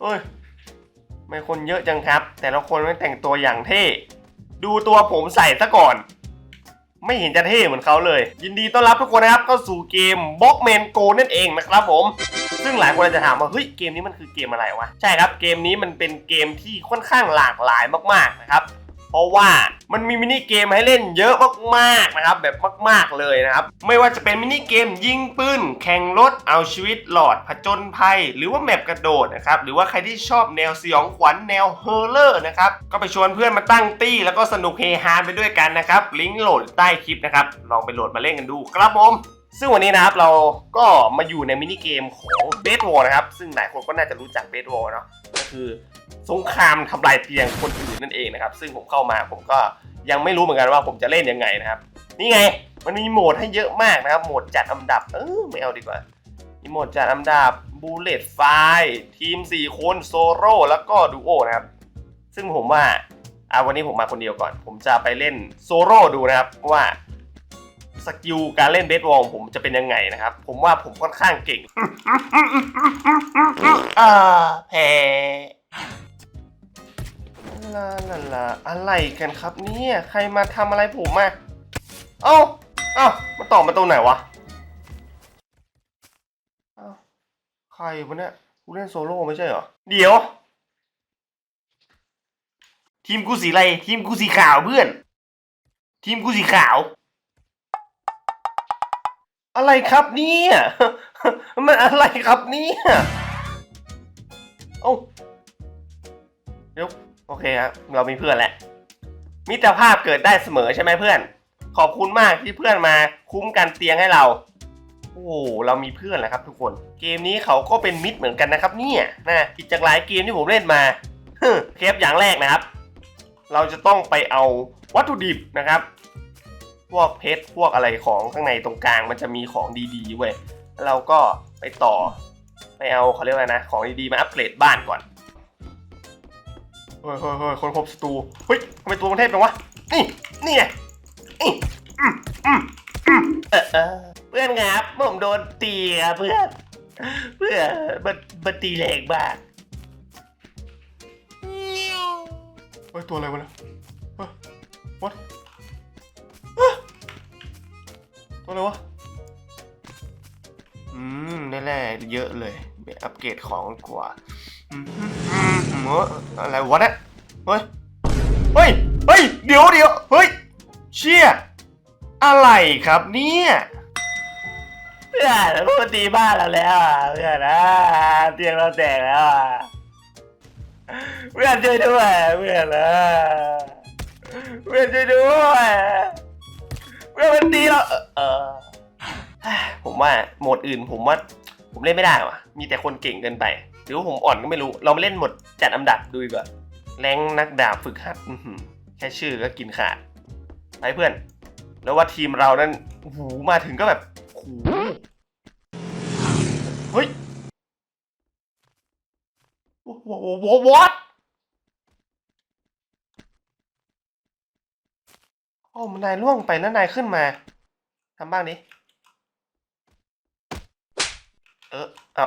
เอ้ยไม่คนเยอะจังครับ แต่ละคนไม่แต่งตัวอย่างเท่ ดูตัวผมใส่ซะก่อน ไม่เห็นจะเท่เหมือนเขาเลย ยินดีต้อนรับทุกคนนะครับเข้าสู่เกมบล็อกแมนโกนั่นเองนะครับผม ซึ่งหลายคนอาจจะถามว่าเฮ้ยเกมนี้มันคือเกมอะไรวะ ใช่ครับเกมนี้มันเป็นเกมที่ค่อนข้างหลากหลายมากๆนะครับ เพราะว่ามันมีมินิเกมให้เล่นเยอะมากๆนะครับแบบมาก ๆเลยนะครับ ไม่ว่าจะเป็นมินิเกมยิงปืนแข่งรถเอาชีวิตหลอดผจญภัย หรือว่าแมปกระโดดนะครับหรือว่าใครที่ชอบแนวสยองขวัญแนวเฮอร์เลอร์นะครับก็ไปชวนเพื่อนมาตั้งตี้ แล้วก็สนุกเฮฮาไปด้วยกันนะครับลิงก์โหลดใต้คลิปนะครับลองไปโหลดมาเล่นกันดูครับผม ซึ่งวันนี้นะครับเราก็มาอยู่ในมินิเกมของเบส a r นะครับ ซึ่งหลายคนก็น่าจะรู้จักเบส a r เนาะก็คือสงครามทำลายเตียงคนอื่นนั่นเองนะครับ ซึ่งผมเข้ามาผมก็ยังไม่รู้เหมือนกันว่าผมจะเล่นยังไงนะครับ นี่ไงมันมีโหมดให้เยอะมากนะครับโหมดจัดอันดับเออไม่เอาดีกว่ามีโหมดจัดอันดับบูเลตไฟทีม 4 คนโซโล่แล้วก็ดูโอนะครับ ซึ่งผมว่าอ่าวันนี้ผมมาคนเดียวก่อน ผมจะไปเล่นโซโล่ดูนะครับว่า สกิลการเล่นเบสบอลผมจะเป็นยังไงนะครับ ผมว่าผมค่อนข้างเก่งอ่าแพ้ลาลาลาอะไรกันครับเนี่ยใครมาทำอะไรผมอะเอ้าเอ้ามาต่อมาตรงไหนวะเอ้าใครวะเนี่ยกูเล่นโซโล่ไม่ใช่เหรอ เดี๋ยว ทีมกูสีอะไร ทีมกูสีขาวเพื่อน ทีมกูสีขาว อะไรครับเนี่ย มันอะไรครับเนี่ยเอ้ยโอเคครับเรามีเพื่อนแล้วมิตรภาพเกิดได้เสมอใช่ไหมเพื่อน ขอบคุณมากที่เพื่อนมาคุ้มกันเตียงให้เรา โอ้เรามีเพื่อนแล้วครับทุกคน เกมนี้เขาก็เป็นมิตรเหมือนกันนะครับ เนี่ยนะผิดจากหลายเกมที่ผมเล่นมาเคปอย่างแรกนะครับ เราจะต้องไปเอาวัตถุดิบนะครับ พวกเพชรพวกอะไรของข้างในตรงกลางมันจะมีของดีๆเว้ยเราก็ไปต่อไปเอาเขาเรียกว่าอะไรนะ ของดีๆมาอัปเกรดบ้านก่อนเฮ้ยเฮ้ยเฮ้ยคนพบศัตรูเฮ้ยทำไมตัวมันเทพจังวะนี่นี่ไงนี่อืมอืมอืมเออเออเพื่อนครับผมโดนตีครับเพื่อนเพื่อนมันมันตีแรงมากเฮ้ยตัวอะไรวะเนี่ย อะไรวะ อืมได้แร่เยอะเลยไปอัปเกรดของกว่าอืมอืมอืมเอ้ออะไรวะเนี่ยเฮ้ย เฮ้ย เฮ้ย เดี๋ยวเดี๋ยวเฮ้ย เชี่ย อะไรครับเนี่ย เพื่อนพูดตีบ้านเราแล้วอะเพื่อนนะเตียงเราแตกแล้วอะเพื่อนช่วยด้วยเพื่อนนะเพื่อนช่วยด้วย เพื่อนมันตีเราเอเออผมว่าโหมดอื่นผมว่าผมเล่นไม่ได้ว่ะ มีแต่คนเก่งเกินไป หรือว่าผมอ่อนก็ไม่รู้ เรามาเล่นหมดจัดอันดับดูดีกว่าแรงนักดาบฝึกหัดแค่ชื่อก็กินขาดไปเพื่อน แล้วว่าทีมเรานั้นโอ้โหมาถึงก็แบบโอ้โหเฮ้ยโโอ้มันนายล่วงไปแล้วนายขึ้นมาทำบ้างดิเออเอา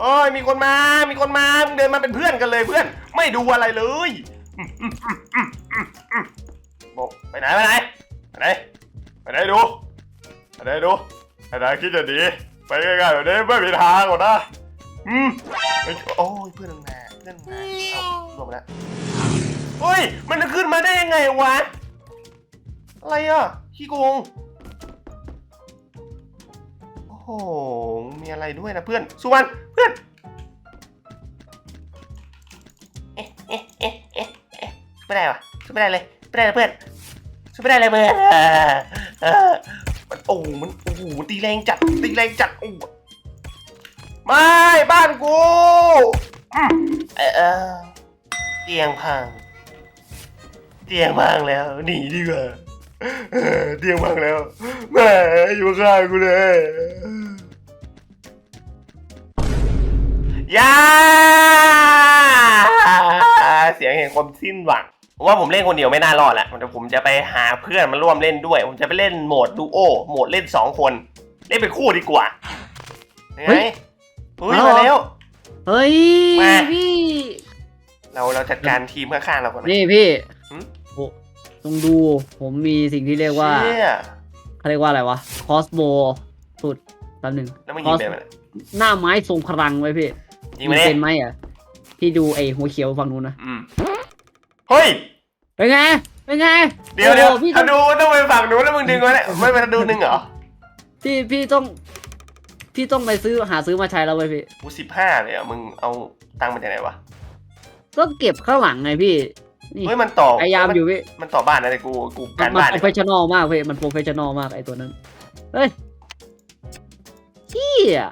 โอ้ยมีคนมา มีคนมามึงเดินมาเป็นเพื่อนกันเลยเพื่อน ไม่ดูอะไรเลยบอกไปไหนไปไหนไปไหนไปไหนดูไปไหนดูไปไหนคิดจะดีไปใกล้ๆแบบนี้ไม่มีทางหรอกนะอืมโอ้ยเพื่อนมึงมาเพื่อนมึงมา แล้วเฮ้ย มันจะขึ้นมาได้ยังไงวะ อะไรอะขี้โกง โอ้โห มีอะไรด้วยนะเพื่อน สุวรรณ เพื่อน เอ๊ะเอ๊ะเอ๊ะเอ๊ะเอ๊ะไม่ได้วะช่วยไม่ได้เลยไม่ได้เลยเพื่อนช่วยไม่ได้เลยเพื่อนเออมันโอ้มัน โอ้โห ตีแรงจัด ตีแรงจัด โอ้ไม่ บ้านกู เออ เออเตียงพัง เตียงพังแล้ว หนีดีกว่าเออเตียงพังแล้วแม่อยู่ข้างกูเลยอยาเสียงแห่งความสิ้นหวังผมว่าผมเล่นคนเดียวไม่น่ารอดแล้วเดี๋ยวผมจะไปหาเพื่อนมาร่วมเล่นด้วย ผมจะไปเล่นโหมดดูโอโหมดเล่นสองคน เล่นเป็นคู่ดีกว่ายังไงเฮ้ยอุ้ยมามาแล้วแล้ว เฮ้ยมาพี่ เราเราจัดการทีมข้างๆเราก่อนนะ นี่พี่หืมโอ้ต้องดู ผมมีสิ่งที่เรียกว่าเชี่ยเขาเรียกว่าอะไรวะ คอสโบสุดแป๊บหนึงแล้วมึงยิงไปมันยหน้าไม้ทรงพลังไว้พี่ยิงมาเนี่เป็นไหมอะพี่ดูไอ้หัวเขียวฝั่งนู้นนะอืมเฮ้ย เป็นไงเป็นไงเดี๋ยวเดี๋ยวโอ้พี่ต้ถ้าองดูต้องไปฝั่งนู้นแล้วมึงดึงไว้เนี่ยไม่ไปดูหนึ่งเหรอพี่พี่ต้อง พี่ต้องไปซื้อหาซื้อมาใช้แล้วเว้ยพี่ กูสิบห้าเลยอะมึงเอาตังค์มาจากไหนวะ ก็เก็บข้างหลังไงพี่นี่เฮ้ยมันต่อพยายามอยู่พี่มันต่อบ้านนะแต่กูกูมัการนมันบ้านโปรเนี่ยเฟชชั่นอลมากพี่มันโปรเฟชชั่นอลมากไอ้ตัวนั้นเฮ้ยเฮีย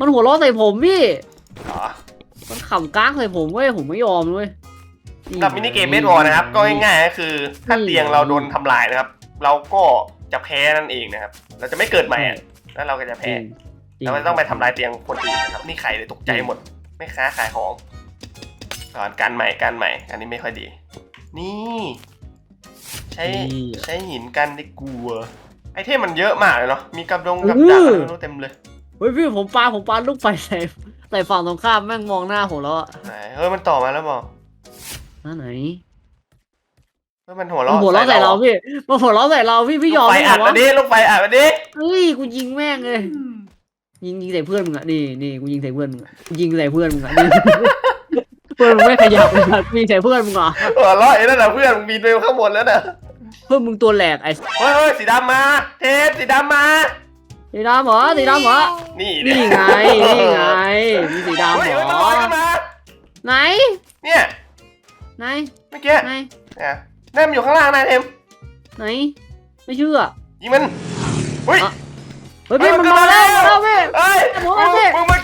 มันหัวเราะใส่ผมพี่ อ๋อมันขำก้างใส่ผมเว้ยผมไม่ยอมเว้ย กับมินิเกมเบสบอลนะครับ ก็ง่ายๆก็คือ ถ้าเตียงเราโดนทำลายนะครับ เราก็จะแพ้นั่นเองนะครับ เราจะไม่เกิดใหม่อะแล้วเราก็จะจแพ้ริงจริเราไม่ต้องไปทำลายเตียงคนอื่นนะครับนี่ใครเลยตกใจหมด ไม่ค้าขายของ ก่อนกันใหม่กันใหม่ อันนี้ไม่ค่อยดี นี่ ใช้นี่ใช้หินกันดีกลัว ไอเทมมันเยอะมากเลยเนาะมีกับดงกับดักอะไรไม่รู้เต็มเลยเฮ้ยพี่ผมปาผมปาลูกไฟใส่ใส่ฝั่งตรงข้ามแม่งมองหน้าผมแล้วอะไหนเฮ้ยมันต่อมาแล้วบอกหน้าไหนเฮ้ยมันหัวมัเราะนหัวเราะใส่เราพี่มันหัวเราะใส่เราพี่พี่ยอมลูกไฟไม่เหรอัดอมาวะดิลูกไฟอัดมาดิเฮ้ยกูยิงแม่งเลยยิงยิงใส่เพื่อนมึงอะนี่นี่กูยิงใส่เพื่อนมึงอะกูยิงใส่เพื่อนมึงอะนี่ เพื่อนมึงไม่ขยับเลยนะกูยิงใส่เพื่อนมึงเหรอหัวเราะไอ้นั่นน่ะเพื่อนมึงบินไปข้างบนแล้วน่ะเพื่อนมึงตัวแหลกไอ้เฮ้ยเฮ้ยสีดำมา เทปสีดำมา สีดำเหรอสีดำเหรอนี่นี่ไงนี่ไงมีสีดำเฮ้ยเหรเฮ้ยมันอลอยขึ้นมาไหนเนี่ยไหนเมื่อกี้ไหนเนี่ยนั่นมันอยู่ข้างล่างนะเทมไหน ไม่เชื่อยิงมันเฮ้ยอะเฮ้ยพี่มันมาแล้วมาแล้วพี่เฮ้ยหัวมันพี่มึงมา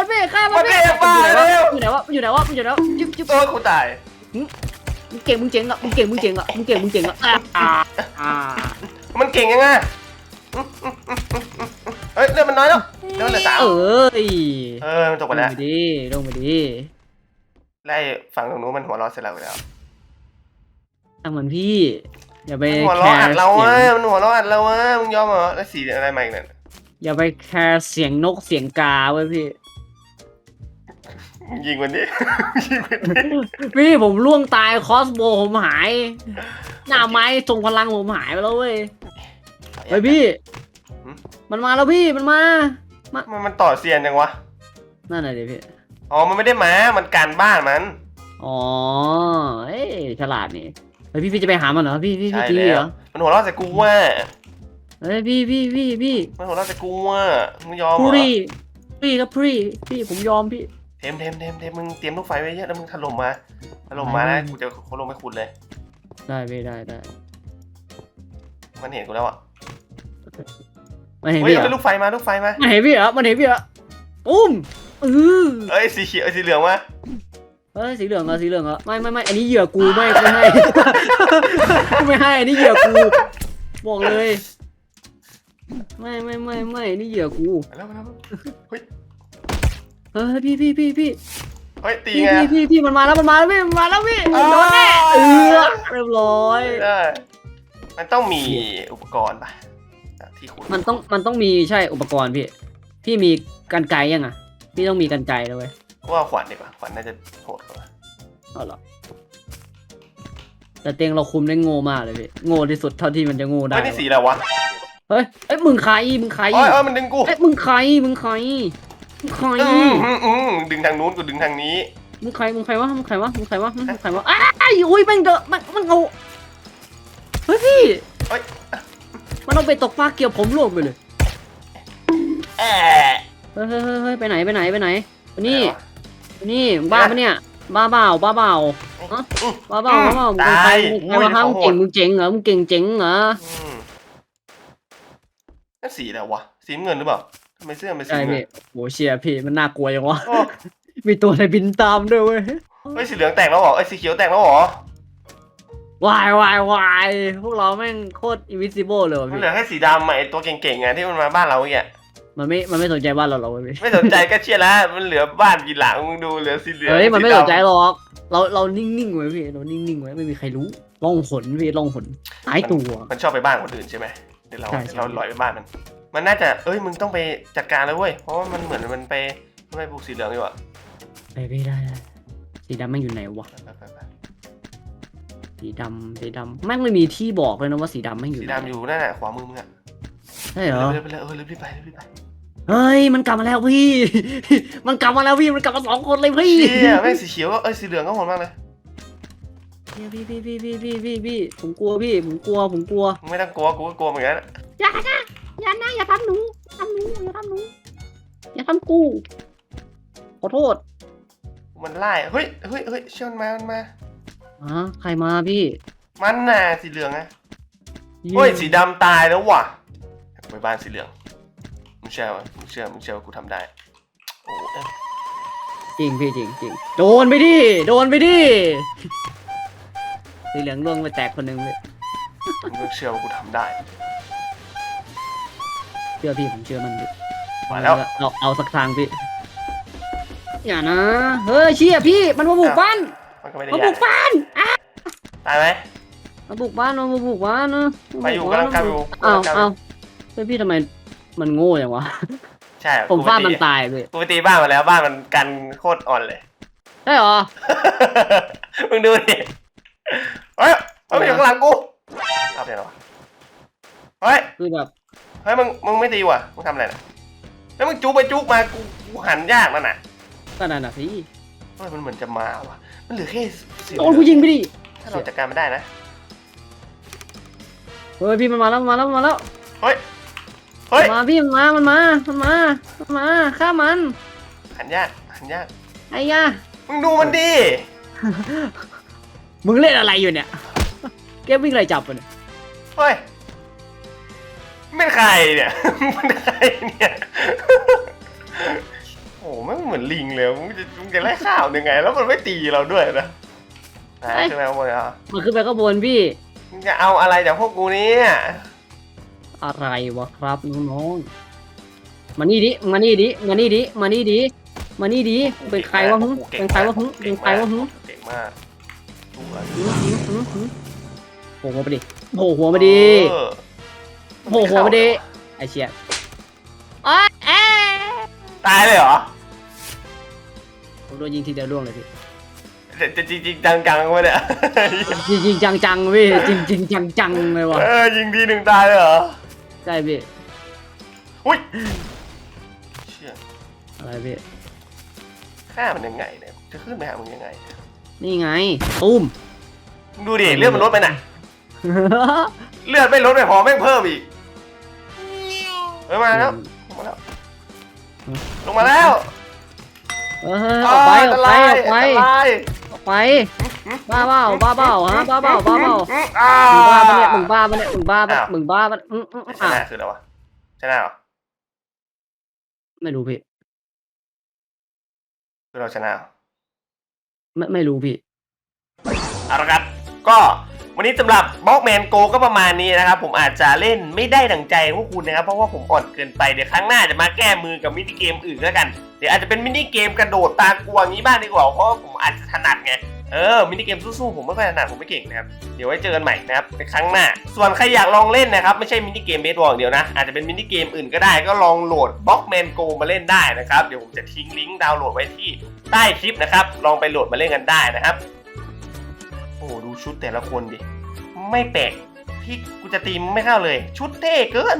มันพี่ฆ่ามันพี่มันเรียกมาเร็วอยู่ไหนวะอยู่ไหนวะอยู่ไหนวะจิ๊บจิ๊บเออกูตายมึงเก่งมึงเจ๋งอะมึงเก่งมึงเจ๋งอะมึงเก่งมึงเจ๋งอะอ่าอ่าอ่ามันเก่งยังไงเฮ้ยเลือดมันน้อยแล้วเลือดเหลือสามเอ้ยเออมันตกไปลงแล้วไปดิลงไปดิไล่ฝั่งตรงนู้นมันหัวเร้อนเสร็จแล้วไปแล้วทำเหมือนพี่อย่าไปมันหัวแคเร้อนอัดร์เราเสียอะงมันหัวเร้อนอัดเราอะมึงยอมเหรอแล้วสีอะไรมาอีกเนี่ยอย่าไปแคร์เสียงนกเสียงกาเว้ยพี่ ยิงมันดิยิงมันดิพี่ผมล่วงตายคอสโบผมหาย หน้าไม้ทรงพลังผมหายไปแล้วเว้ยเฮ้ยพี่หืมมันมาแล้วพี่มันมา มันมันต่อเซียนยังวะ นั่นน่ะดิพี่ อ๋อ มันไม่ได้มา มันการบ้านมัน อ๋อ เอ้ยฉลาดนี่เฮ้ยพี่พี่จะไปหามันเหรอพี่พี่พี่ใช่ตีแล้เหรวอมันหัวเราะใส่กูว่าเฮ้ยพี่พี่พี่พี่มันหัวเราะใส่กูว่ามึงยอมเหรพอรีพี่ครับพรีพี่ผมยอมพี่ เทมเทมเทมเทมมึงเตรียมลูกไฟไว้เยอะแล้วมึงถล่มมาถล่มมานะกูจะเขาลงไปขุดเลย ได้พี่ได้ได้มันเห็นกูแล้วอะไม่เห็นเฮ้ยพี่เหรเอาอลูกไฟมาลูกไฟมาไม่เห็นพี่เหรอมันเห็นพี่เหรออุ้มเออเอ้ยสีเขียวสีเหลืองมาเฮ้ยสีเหลืองเหรอสีเหลืองเหรอไม่ไม่ไม่อันนี้เหยื่อกูไม่ไม่ให้ไม่ให้อันนี้เหยื่อกูบอกเลย ไม่ไม่ไม่ไม่อันนี่เหยื่อกูมาแล้วมาแล้วเฮ้ย พี่พี่พี่พี่เฮ้ยตีพี่ไง พี่พี่พี่มันมาแล้วมันมาแล้วพี่มันมาแล้วพี่อ้าวโดนแน่เออเรียบร้อย ได้มันต้องมีอุปกรณ์ป่ะที่ขุดมันต้องมันต้องมีใช่อุปกรณ์พี่พี่มีกันไกรยังอะพี่ต้องมีกันไกรเลยเว้ยว่าขวัญดีกว่าขวัญน่าจะโหดกว่าเอาเหรอแต่เตียงเราคุมได้โง่มากเลยพี่โง่ที่สุดเท่าที่มันจะโง่ได้เฮ้ยนี่สีอะไรวะเฮ้ยเอ้ยมึงใครมึงใคร โอ้ยเอ้ยมันดึงกูเอ้ยมึงใครมึงใคร มึงใครอืมอืมอืมดึงทางนู้นกูดึงทางนี้ มึงใครมึงใครวะมึงใครวะมึงใครวะมึงใครวะอ้ายอุ้ยแม่งเดอะมันมันเอาเฮ้ยพี่เฮ้ย มันเอาไปตกปลาเกี่ยวผมล่วงไปเลยแอะเฮ้ยเฮ้ยเฮ้ยเฮ้ยไปไหนไปไหนไปไหนไปนี่ไหวะไปนี่มึงบ้าปะเนี่ยบ้าเปล่าบ้าเปล่าฮะอืมบ้าเปล่าบ้าเปล่ามึงเป็นใครตายมึงใครวะฮะอุ้มึยงเก่งของโหดมึงเจ๋งเหรอมึงเก่งเจ๋งเหรออืมนั่นสีอะไรวะสีน้ำเงินหรือเปล่า ทำไมเสื้อมันเป็นสีใช่เงิพี่นโหเชียร์พี่มันน่ากลัวยังวะ โอ้มีตัวอะไรบินตามด้วยเว้ยเฮ้ยสีเหลืองแตกแล้วเหรอเอ้ยสีเขียวแตกแล้วเหรอวายวายวายพวกเราแม่งโคตร invisible เลยว่ะมันพี่เหลือแค่สีดำอะไอตัวเก่งๆไงที่มันมาบ้านเราเมื่อกี้มันไม่มันไม่สนใจบ้านเราหรอกเว้ยพี่ไม่สนใจก็เชียร์แล้วมันเหลือบ้านกี่หลังมึงดูเหลือสีเหลืองเฮ้ยมันไม่สีสดำนใจหรอกเราเรานิ่งๆไว้พี่เรานิ่งๆไว้ไม่มีใครรู้ล่องหนพี่ล่องหนหายตัว มันชอบไปบ้านคนอื่นใช่ไหมเดี๋ยวเราใช่ใช่ เราลอยไปบ้านมัน มันน่าจะเอ้ยมึงต้องไปจัดการแล้วเว้ยเพราะว่ามันเหมือนมันไปมันไปปลูกสีเหลืองอยู่อะไปพี่ได้ได้สีดำแม่งอยู่ไหนวะ ไปไปไปสีดำสีดำแม่งไม่มีที่บอกเลยนะว่าสีดำแม่งอยู่สีไหนดำอยู่นั่นแหละขวามือมึงอะใช่เหรอเร็วๆไปเลยเออรีบๆไปรีบๆไปเฮ้ย มันกลับมาแล้วพี่ มันกลับมาแล้วพี่ มันกลับมาสองคนเลยพี่เชี่ยแม่งสีเขียวก็เอ้ยสีเหลืองก็โหดมากเลยเฮียพี่พี่พี่พี่พี่พี่พี่ผมกลัวพี่ ผมกลัว ผมกลัว มึงไม่ต้องกลัวกูก็กลัวเหมือนกันอย่านะอย่านะอย่า ทำหนูทำหนูอย่าทำหนูอย่าทำกู ขอโทษ มันไล่เฮ้ยเฮ้ยเฮ้ยเชื่อมันมามันมา อะใครมาพี่มันน่ะสีเหลืองอะเฮ้ยสีดำตายแล้วว่ะไปบ้านสีเหลืองมึงเชื่อวะมึงเชื่อมึงเชื่อว่ากูทำได้โอ้เอ้ยจริงพี่จริงจริงโดนไปดิโดนไปดิสีเหลืองล่วงไปแตกคนหนึ่งเลย มึงเชื่อว่ากูทำได้ เชื่อพี่ผมเชื่อมันพี่มาแล้ว เอาเอาสักทางพี่ อย่านะ เฮ้ยเชี่ยพี่มันมาบุกบ้านมันก็ไม่ได้มาใหญ่บุกบ้านอะตายไหม มาบุกบ้านมาบุกบ้านนะไปอยู่กำลังกลับอยู่เอากำลังกลับอยู่เอาเฮ้ยพี่ทำไมมันโง่อย่างวะ ใช่ผมกูไปฟาดมันตีตายเลยกูไปตีบ้านมาแล้วบ้านมันกันโคตรอ่อนเลยใช่เหรอ มึงดูดิเฮ้ยมันอยู่ข้างหลังกูเอาไปไหนวะเฮ้ย คือแบบ เฮ้ยมึงมึงไม่ตีว่ะมึงทำอะไรนะแล้วมึงจุกไปจุกมากูกูหันยากนั่นน่ะก็นั่นน่ะสิเฮ้ยมันเหมือนจะมาว่ะ มันเหลือแค่สิบโดนกูยิงไปดิถ้าเราจัดการไม่ได้นะเฮ้ยพี่มันมาแล้วมันมาแล้วมันมาแล้วเฮ้ยเฮ้ยมาพี่มันมามันมามันมามันมาฆ่ามันหันยากหันยากไอ้ยามึงดูมันดิมึงเล่นอะไรอยู่เนี่ยเกมวิ่งไล่จับมันยเฮ้ย ไม่ใครเนี่ยมันใครเนี่ยโอ้ไม่งเหมือนลิงเลยมึงจะมึงจะไล่ข้าวยังไง แล้วมันไม่ตีเราด้วยนะนะใช่ไหมครับบอยอะมันขึ้นไปข้างบนพี่ มึงจะเอาอะไรจากพวกกูเนี่ยอะไรวะครับน้องๆมานี่ดิมานี่ดิมานี่ดิมานี่ดิมานี่ดิเป็นใครวะหึเป็นใครวะหึเป็นใครวะหึเก่งมากดูอะไรหึหึหึหึโผล่หัวไปดิโผล่หัวมาดิเออ โผล่หัวมาดิไอเชี่ยโอ๊ยเอ๊ะตายเลยเหรอผมโดนยิงทีเดียวร่วงเลยพี่จะจะจริงจริงจังจังๆวะเนี่ยจริงจริงจังจังๆพี่จริงจริงจังจังๆเลยวะเออยิงทีหนึ่งตายเลยเหรอใช่พี่อุ้ยเชี่ยอะไรพี่ฆ่ามันยังไงเนี่ยจะขึ้นไปหามึงยังไงนี่ไงตุ้มมึงดูดิเลือดมันลดไปน่ะเลือดไม่ลดไม่พอแม่งเพิ่มอีกเฮ้ยมาแล้วลงมาแล้ว ลงมาแล้วเออออกไปออกไปออกไปนตรายออกไปบ้าเปล่าบ้าเปล่าฮะบ้าเปล่าบ้าเปล่าอ้ามึงบ้าปะเนี่ยมึงบ้าปะเนี่ยมึงบ้าปะมึงบ้าปะอืมอืมชอะนะคืออะไรวะชนะเหรอไม่รู้พี่คือเราชนะเหรอไม่ไม่รู้พี่เอาละครับก็ วันนี้สำหรับบล็อกแมนโกก็ประมาณนี้นะครับ ผมอาจจะเล่นไม่ได้ดังใจพวกคุณนะครับ เพราะว่าผมอ่อนเกินไปเดี๋ยวครั้งหน้าจะมาแก้มือกับมินิเกมอื่นแล้วกัน เดี๋ยวอาจจะเป็นมินิเกมกระโดดตากลัวอย่างนี้บ้างดีกว่าเพราะผมอาจจะถนัดไงเออ มินิเกมสู้ๆ ผมไม่ค่อยถนัดผมไม่เก่งนะครับ เดี๋ยวไว้เจอกันใหม่นะครับในครั้งหน้า ส่วนใครอยากลองเล่นนะครับ ไม่ใช่มินิเกมเบสบอลเดียวนะ อาจจะเป็นมินิเกมอื่นก็ได้ ก็ลองโหลดบล็อกแมนโกมาเล่นได้นะครับ เดี๋ยวผมจะทิ้งลิงก์ดาวน์โหลดไว้ที่ใต้คลิปนะครับ ลองไปโหลดมาเล่นกันได้นะครับ โอ้ดูชุดแต่ละคนดิ ไม่แปลกที่กูจะตีมไม่เข้าเลย ชุดเท่เกิน